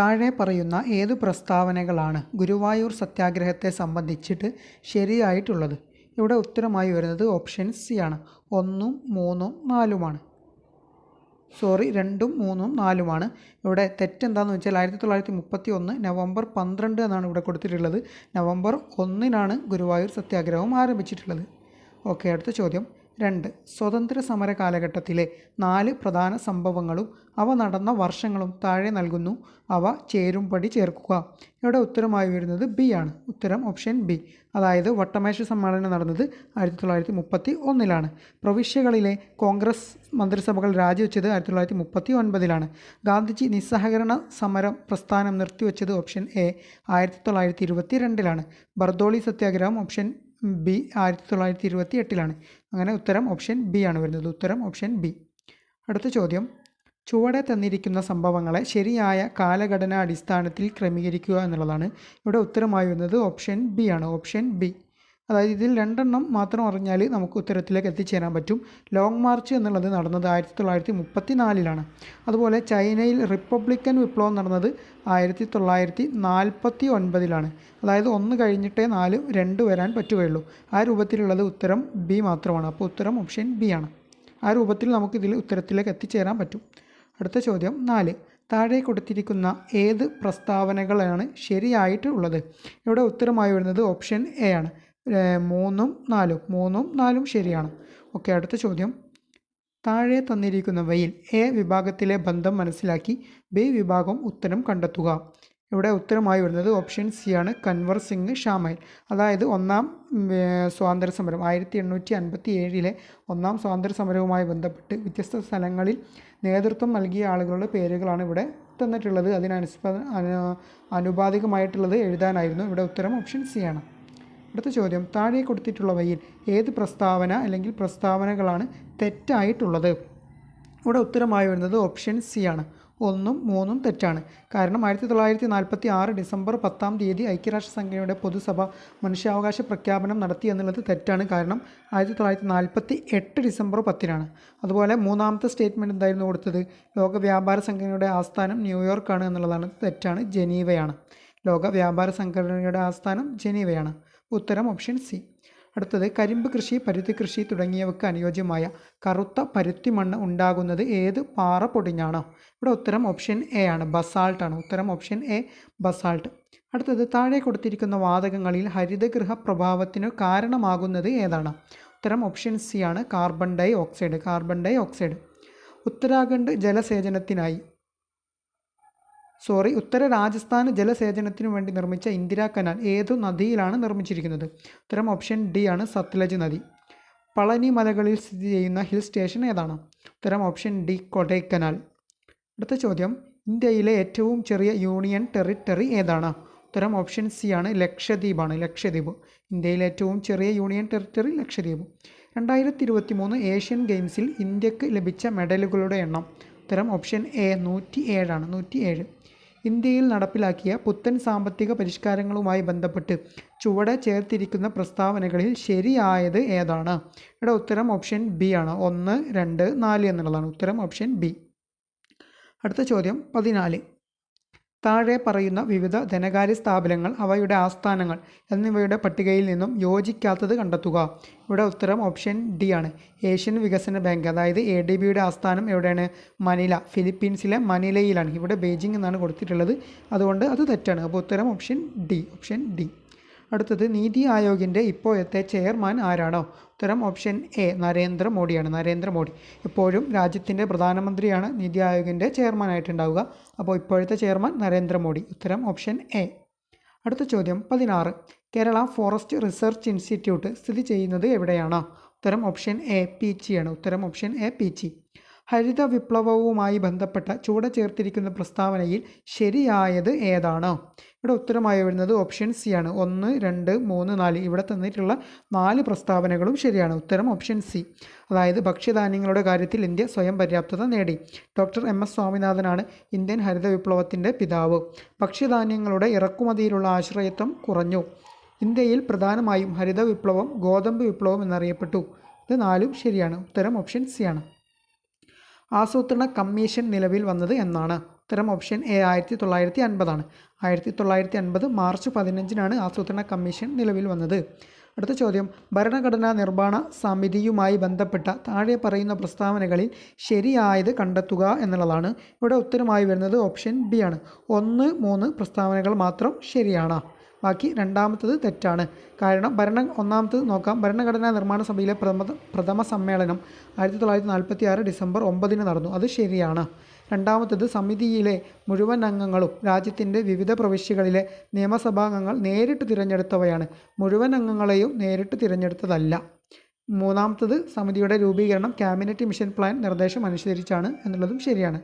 താഴെ പറയുന്ന ഏതു പ്രസ്താവനകളാണ് ഗുരുവായൂർ സത്യാഗ്രഹത്തെ സംബന്ധിച്ചിട്ട് ശരിയായിട്ടുള്ളത്? ഇവിടെ ഉത്തരമായി വരുന്നത് ഓപ്ഷൻ സി ആണ്. ഒന്നും മൂന്നും നാലുമാണ്. സോറി രണ്ടും മൂന്നും നാലുമാണ്. ഇവിടെ തെറ്റെന്താണെന്ന് വെച്ചാൽ ആയിരത്തി തൊള്ളായിരത്തി മുപ്പത്തി ഒന്ന് നവംബർ പന്ത്രണ്ട് എന്നാണ് ഇവിടെ കൊടുത്തിട്ടുള്ളത്. നവംബർ ഒന്നിനാണ് ഗുരുവായൂർ സത്യാഗ്രഹം ആരംഭിച്ചിട്ടുള്ളത്. ഓക്കെ അടുത്ത ചോദ്യം. രണ്ട്. സ്വതന്ത്ര സമര കാലഘട്ടത്തിലെ നാല് പ്രധാന സംഭവങ്ങളും അവ നടന്ന വർഷങ്ങളും താഴെ നൽകുന്നു. അവ ചേരുംപടി ചേർക്കുക. ഇവിടെ ഉത്തരമായി വരുന്നത് ബി ആണ്. ഉത്തരം ഓപ്ഷൻ ബി. അതായത് വട്ടമേശ സമ്മേളനം നടന്നത് ആയിരത്തി തൊള്ളായിരത്തി മുപ്പത്തി ഒന്നിലാണ് പ്രവിശ്യകളിലെ കോൺഗ്രസ് മന്ത്രിസഭകൾ രാജിവെച്ചത് ആയിരത്തി തൊള്ളായിരത്തി മുപ്പത്തി ഒൻപതിലാണ് ഗാന്ധിജി നിസ്സഹകരണ സമരം പ്രസ്ഥാനം നിർത്തിവെച്ചത് ഓപ്ഷൻ എ ആയിരത്തി തൊള്ളായിരത്തി ഇരുപത്തി രണ്ടിലാണ് ബർദോളി സത്യാഗ്രഹം ഓപ്ഷൻ ബി ആയിരത്തി തൊള്ളായിരത്തി ഇരുപത്തി എട്ടിലാണ് അങ്ങനെ ഉത്തരം ഓപ്ഷൻ ബി ആണ് വരുന്നത്. ഉത്തരം ഓപ്ഷൻ ബി. അടുത്ത ചോദ്യം. ചുവടെ തന്നിരിക്കുന്ന സംഭവങ്ങളെ ശരിയായ കാലഘടന അടിസ്ഥാനത്തിൽ ക്രമീകരിക്കുക എന്നുള്ളതാണ്. ഇവിടെ ഉത്തരമായി വരുന്നത് ഓപ്ഷൻ ബി ആണ്. Option B. അതായത് ഇതിൽ രണ്ടെണ്ണം മാത്രം അറിഞ്ഞാൽ നമുക്ക് ഉത്തരത്തിലേക്ക് എത്തിച്ചേരാൻ പറ്റും. ലോങ് മാർച്ച് എന്നുള്ളത് നടന്നത് ആയിരത്തി തൊള്ളായിരത്തി മുപ്പത്തി നാലിലാണ് അതുപോലെ ചൈനയിൽ റിപ്പബ്ലിക്കൻ വിപ്ലവം നടന്നത് ആയിരത്തി തൊള്ളായിരത്തി നാൽപ്പത്തി ഒൻപതിലാണ് അതായത് ഒന്ന് കഴിഞ്ഞിട്ടേ നാല് രണ്ട് വരാൻ പറ്റുകയുള്ളൂ. ആ രൂപത്തിലുള്ളത് ഉത്തരം ബി മാത്രമാണ്. അപ്പോൾ ഉത്തരം ഓപ്ഷൻ ബി ആണ്. ആ രൂപത്തിൽ നമുക്ക് ഇതിൽ ഉത്തരത്തിലേക്ക് എത്തിച്ചേരാൻ പറ്റും. അടുത്ത ചോദ്യം നാല്. താഴെ കൊടുത്തിരിക്കുന്ന ഏത് പ്രസ്താവനകളാണ് ശരിയായിട്ടുള്ളത്? ഇവിടെ ഉത്തരമായി വരുന്നത് ഓപ്ഷൻ എ ആണ്. മൂന്നും നാലും മൂന്നും നാലും ശരിയാണ്. ഓക്കെ അടുത്ത ചോദ്യം. താഴെ തന്നിരിക്കുന്നവയിൽ എ വിഭാഗത്തിലെ ബന്ധം മനസ്സിലാക്കി ബി വിഭാഗം ഉത്തരം കണ്ടെത്തുക. ഇവിടെ ഉത്തരമായി വരുന്നത് ഓപ്ഷൻ സി ആണ് കൻവർ സിംഗ് ഷാമൈൽ അതായത് ഒന്നാം സ്വാതന്ത്ര്യ സമരം ആയിരത്തി എണ്ണൂറ്റി അൻപത്തി ഏഴിലെ ഒന്നാം സ്വാതന്ത്ര്യ സമരവുമായി ബന്ധപ്പെട്ട് വ്യത്യസ്ത സ്ഥലങ്ങളിൽ നേതൃത്വം നൽകിയ ആളുകളുടെ പേരുകളാണ് ഇവിടെ തന്നിട്ടുള്ളത്. അതിനനുസ്പ അനു അനുപാതികമായിട്ടുള്ളത് എഴുതാനായിരുന്നു. ഇവിടെ ഉത്തരം ഓപ്ഷൻ സി ആണ്. അടുത്ത ചോദ്യം താഴെ കൊടുത്തിട്ടുള്ളവയിൽ ഏത് പ്രസ്താവന അല്ലെങ്കിൽ പ്രസ്താവനകളാണ് തെറ്റായിട്ടുള്ളത്? ഇവിടെ ഉത്തരമായി വരുന്നത് ഓപ്ഷൻ സി ആണ്. ഒന്നും മൂന്നും തെറ്റാണ്. കാരണം ആയിരത്തി തൊള്ളായിരത്തി നാൽപ്പത്തി ആറ് ഡിസംബർ പത്താം തീയതി ഐക്യരാഷ്ട്ര സംഘടനയുടെ പൊതുസഭ മനുഷ്യാവകാശ പ്രഖ്യാപനം നടത്തി എന്നുള്ളത് തെറ്റാണ്. കാരണം ആയിരത്തി തൊള്ളായിരത്തി നാൽപ്പത്തി എട്ട് ഡിസംബർ പത്തിനാണ്. അതുപോലെ മൂന്നാമത്തെ സ്റ്റേറ്റ്മെന്റ് എന്തായിരുന്നു കൊടുത്തത്? ലോക വ്യാപാര സംഘടനയുടെ ആസ്ഥാനം ന്യൂയോർക്കാണ് എന്നുള്ളതാണ് തെറ്റാണ്. ജനീവയാണ്. ലോക വ്യാപാര സംഘടനയുടെ ആസ്ഥാനം ജനീവയാണ്. ഉത്തരം ഓപ്ഷൻ സി അടുത്തത് കരിമ്പ് കൃഷി പരുത്തി കൃഷി തുടങ്ങിയവയ്ക്ക് അനുയോജ്യമായ കറുത്ത പരുത്തി മണ്ണ് ഉണ്ടാകുന്നത് ഏത് പാറ പൊടിഞ്ഞാണ്? ഇവിടെ ഉത്തരം ഓപ്ഷൻ എ ആണ് ബസാൾട്ട് ആണ്. ഉത്തരം ഓപ്ഷൻ എ ബസാൾട്ട് അടുത്തത് താഴെ കൊടുത്തിരിക്കുന്ന വാതകങ്ങളിൽ ഹരിതഗൃഹ പ്രഭാവത്തിന് കാരണമാകുന്നത് ഏതാണ്? ഉത്തരം ഓപ്ഷൻ സി ആണ് carbon dioxide carbon dioxide Uttarakhand ജലസേചനത്തിനായി sorry ഉത്തര രാജസ്ഥാന് ജലസേചനത്തിനു വേണ്ടി നിർമ്മിച്ച ഇന്ദിരാ കനാൽ ഏതു നദിയിലാണ് നിർമ്മിച്ചിരിക്കുന്നത്? ഉത്തരം ഓപ്ഷൻ ഡി ആണ് സത്ലജ് നദി. പളനി മലകളിൽ സ്ഥിതി ചെയ്യുന്ന ഹിൽ സ്റ്റേഷൻ ഏതാണ്? ഉത്തരം ഓപ്ഷൻ ഡി കൊടൈക്കനാൽ. അടുത്ത ചോദ്യം ഇന്ത്യയിലെ ഏറ്റവും ചെറിയ യൂണിയൻ ടെറിട്ടറി ഏതാണ്? ഉത്തരം ഓപ്ഷൻ സി ആണ് ലക്ഷദ്വീപാണ് ലക്ഷദ്വീപ്. ഇന്ത്യയിലെ ഏറ്റവും ചെറിയ യൂണിയൻ ടെറിട്ടറി ലക്ഷദ്വീപ്. രണ്ടായിരത്തി ഇരുപത്തി മൂന്ന് ഏഷ്യൻ ഗെയിംസിൽ ഇന്ത്യയ്ക്ക് ലഭിച്ച മെഡലുകളുടെ എണ്ണം ഉത്തരം ഓപ്ഷൻ എ നൂറ്റി ഏഴാണ് നൂറ്റി ഏഴ് ഇന്ത്യയിൽ നടപ്പിലാക്കിയ പുത്തൻ സാമ്പത്തിക പരിഷ്കാരങ്ങളുമായി ബന്ധപ്പെട്ട് ചുവടെ ചേർത്തിരിക്കുന്ന പ്രസ്താവനകളിൽ ശരിയായത് ഏതാണ്? ഇവിടെ ഉത്തരം ഓപ്ഷൻ ബി ആണ്. ഒന്ന് രണ്ട് നാല് എന്നുള്ളതാണ്. ഉത്തരം ഓപ്ഷൻ ബി അടുത്ത ചോദ്യം പതിനാല്. താഴെ പറയുന്ന വിവിധ ധനകാര്യ സ്ഥാപനങ്ങൾ അവയുടെ ആസ്ഥാനങ്ങൾ എന്നിവയുടെ പട്ടികയിൽ നിന്നും യോജിക്കാത്തത് കണ്ടെത്തുക. ഇവിടെ ഉത്തരം ഓപ്ഷൻ ഡി ആണ്. ഏഷ്യൻ വികസന ബാങ്ക് അതായത് എ ഡി ബിയുടെ ആസ്ഥാനം എവിടെയാണ്? മനില ഫിലിപ്പീൻസിലെ മനിലയിലാണ്. ഇവിടെ ബെയ്ജിംഗ് എന്നാണ് കൊടുത്തിട്ടുള്ളത്. അതുകൊണ്ട് അത് തെറ്റാണ്. അപ്പോൾ ഉത്തരം ഓപ്ഷൻ ഡി ഓപ്ഷൻ ഡി. അടുത്തത് നീതി ആയോഗിന്റെ ഇപ്പോഴത്തെ ചെയർമാൻ ആരാണോ? ഉത്തരം ഓപ്ഷൻ എ നരേന്ദ്രമോദിയാണ് നരേന്ദ്രമോദി ഇപ്പോഴും രാജ്യത്തിന്റെ പ്രധാനമന്ത്രിയാണ്. നീതി ആയോഗിന്റെ ചെയർമാനായിട്ടുണ്ടാവുക. അപ്പോൾ ഇപ്പോഴത്തെ ചെയർമാൻ നരേന്ദ്രമോദി ഉത്തരം ഓപ്ഷൻ എ. അടുത്ത ചോദ്യം പതിനാറ്. കേരള ഫോറസ്റ്റ് റിസർച്ച് ഇൻസ്റ്റിറ്റ്യൂട്ട് സ്ഥിതി ചെയ്യുന്നത് എവിടെയാണ്? ഉത്തരം ഓപ്ഷൻ എ പീച്ചി ആണ് ഉത്തരം ഓപ്ഷൻ എ പീച്ചി. ഹരിത വിപ്ലവവുമായി ബന്ധപ്പെട്ട ചുവടെ ചേർത്തിരിക്കുന്ന പ്രസ്താവനയിൽ ശരിയായത് ഏതാണ്? ഇവിടെ ഉത്തരമായി വരുന്നത് ഓപ്ഷൻ സി ആണ്. ഒന്ന് രണ്ട് മൂന്ന് നാല്. ഇവിടെ തന്നിട്ടുള്ള നാല് പ്രസ്താവനകളും ശരിയാണ്. ഉത്തരം ഓപ്ഷൻ സി. അതായത് ഭക്ഷ്യധാന്യങ്ങളുടെ കാര്യത്തിൽ ഇന്ത്യ സ്വയം പര്യാപ്തത നേടി. ഡോക്ടർ എം എസ് സ്വാമിനാഥനാണ് ഇന്ത്യൻ ഹരിത വിപ്ലവത്തിന്റെ പിതാവ്. ഭക്ഷ്യധാന്യങ്ങളുടെ ഇറക്കുമതിയിലുള്ള ആശ്രയത്വം കുറഞ്ഞു. ഇന്ത്യയിൽ പ്രധാനമായും ഹരിത വിപ്ലവം ഗോതമ്പ് വിപ്ലവം എന്നറിയപ്പെട്ടു. ഇത് നാലും ശരിയാണ്. ഉത്തരം ഓപ്ഷൻ സി ആണ്. ആസൂത്രണ കമ്മീഷൻ നിലവിൽ വന്നത് എന്നാണ്. ഉത്തരം ഓപ്ഷൻ എ ആയിരത്തി തൊള്ളായിരത്തി അൻപതാണ് ആയിരത്തി തൊള്ളായിരത്തി അൻപത് മാർച്ച് പതിനഞ്ചിനാണ് ആസൂത്രണ കമ്മീഷൻ നിലവിൽ വന്നത്. അടുത്ത ചോദ്യം. ഭരണഘടനാ നിർമ്മാണ സമിതിയുമായി ബന്ധപ്പെട്ട താഴെ പറയുന്ന പ്രസ്താവനകളിൽ ശരിയായത് കണ്ടെത്തുക എന്നുള്ളതാണ്. ഇവിടെ ഉത്തരമായി വരുന്നത് ഓപ്ഷൻ ബി ആണ്. ഒന്ന് മൂന്ന് പ്രസ്താവനകൾ മാത്രം ശരിയാണ്. ബാക്കി രണ്ടാമത്തത് തെറ്റാണ്. കാരണം ഭരണ ഒന്നാമത്തത് നോക്കാം. ഭരണഘടനാ നിർമ്മാണ സഭയിലെ പ്രഥമ പ്രഥമ സമ്മേളനം ആയിരത്തി തൊള്ളായിരത്തി നാൽപ്പത്തി ആറ് ഡിസംബർ ഒമ്പതിന് നടന്നു. അത് ശരിയാണ്. രണ്ടാമത്തത് സമിതിയിലെ മുഴുവൻ അംഗങ്ങളും രാജ്യത്തിന്റെ വിവിധ പ്രവിശ്യകളിലെ നിയമസഭാംഗങ്ങൾ നേരിട്ട് തിരഞ്ഞെടുത്തവയാണ്. മുഴുവൻ അംഗങ്ങളെയും നേരിട്ട് തിരഞ്ഞെടുത്തതല്ല. മൂന്നാമത്തത് സമിതിയുടെ രൂപീകരണം ക്യാബിനറ്റ് മിഷൻ പ്ലാൻ നിർദ്ദേശം അനുസരിച്ചാണ് എന്നുള്ളതും ശരിയാണ്.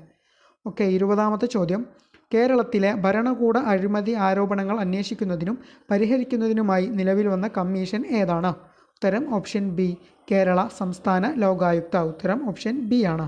ഓക്കെ ഇരുപതാമത്തെ ചോദ്യം. കേരളത്തിലെ ഭരണകൂട അഴിമതി ആരോപണങ്ങൾ അന്വേഷിക്കുന്നതിനും പരിഹരിക്കുന്നതിനുമായി നിലവിൽ വന്ന കമ്മീഷൻ ഏതാണ്? ഉത്തരം ഓപ്ഷൻ ബി കേരള സംസ്ഥാന ലോകായുക്ത. ഉത്തരം ഓപ്ഷൻ ബി ആണ്.